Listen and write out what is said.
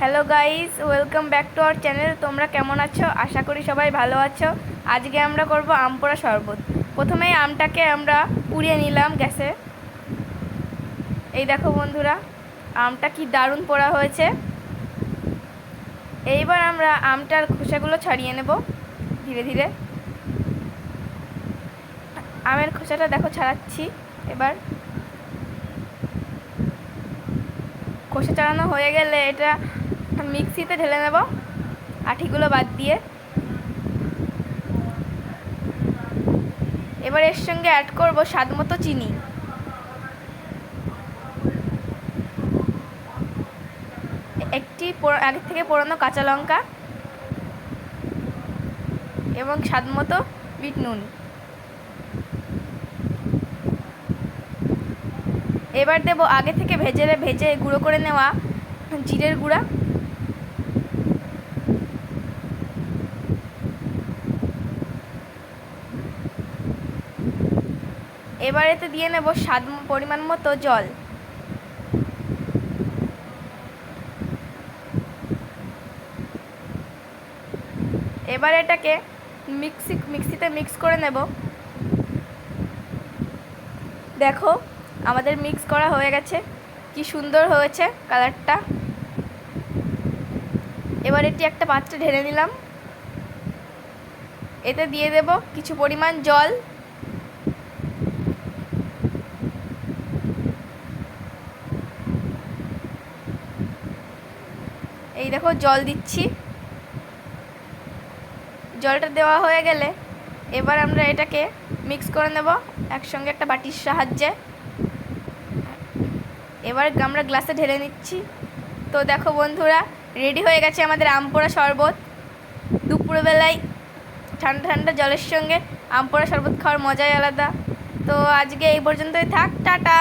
Hello guys welcome back to our channel তোমরা কেমন আছো? আশা করি সবাই ভালো আছো। আজকে আমরা করব আম পোড়া শরবত। প্রথমেই আমটাকে আমরা পুড়িয়ে নিলাম গ্যাসে। এই দেখো বন্ধুরা, আমটা কি দারুণ পোড়া হয়েছে। এইবার আমরা আমটার খোসাগুলো ছাড়িয়ে নেব ধীরে ধীরে। আমের খোসাটা দেখো ছাড়াচ্ছি। এবার খোসা চালানো হয়ে গেলে এটা মিক্সিতে ঢেলে নেব আঠিগুলো বাদ দিয়ে। এবার এর সঙ্গে অ্যাড করব স্বাদ মতো চিনি। একটি আগে থেকে পোড়ানো কাঁচা লঙ্কা এবং স্বাদ মতো বিট নুন। এবার দেবো আগে থেকে ভেজে ভেজে গুঁড়ো করে নেওয়া জিরের গুঁড়া। এবার এতে দিয়ে নেব স্বাদ পরিমাণ মতো জল। এবার এটাকে মিক্সি মিক্সিতে মিক্স করে নেব। দেখো আমাদের মিক্স করা হয়ে গেছে। কি সুন্দর হয়েছে কালারটা এবার এটি একটা পাত্রে ঢেলে নিলাম। এতে দিয়ে দেব কিছু পরিমাণ জল। এই দেখো জল দিচ্ছি। জলটা দেওয়া হয়ে গেলে এবার আমরা এটাকে মিক্স করে নেব একসঙ্গে একটা বাটির সাহায্যে। এবার আমরা গ্লাসে ঢেলে নিচ্ছি। তো দেখো বন্ধুরা, রেডি হয়ে গেছে আমাদের আমপোড়া শরবত। দুপুরবেলায় ঠান্ডা ঠান্ডা জলের সঙ্গে আমপোড়া শরবত খাওয়ার মজাই আলাদা। তো আজকে এই পর্যন্তই থাক, টাটা।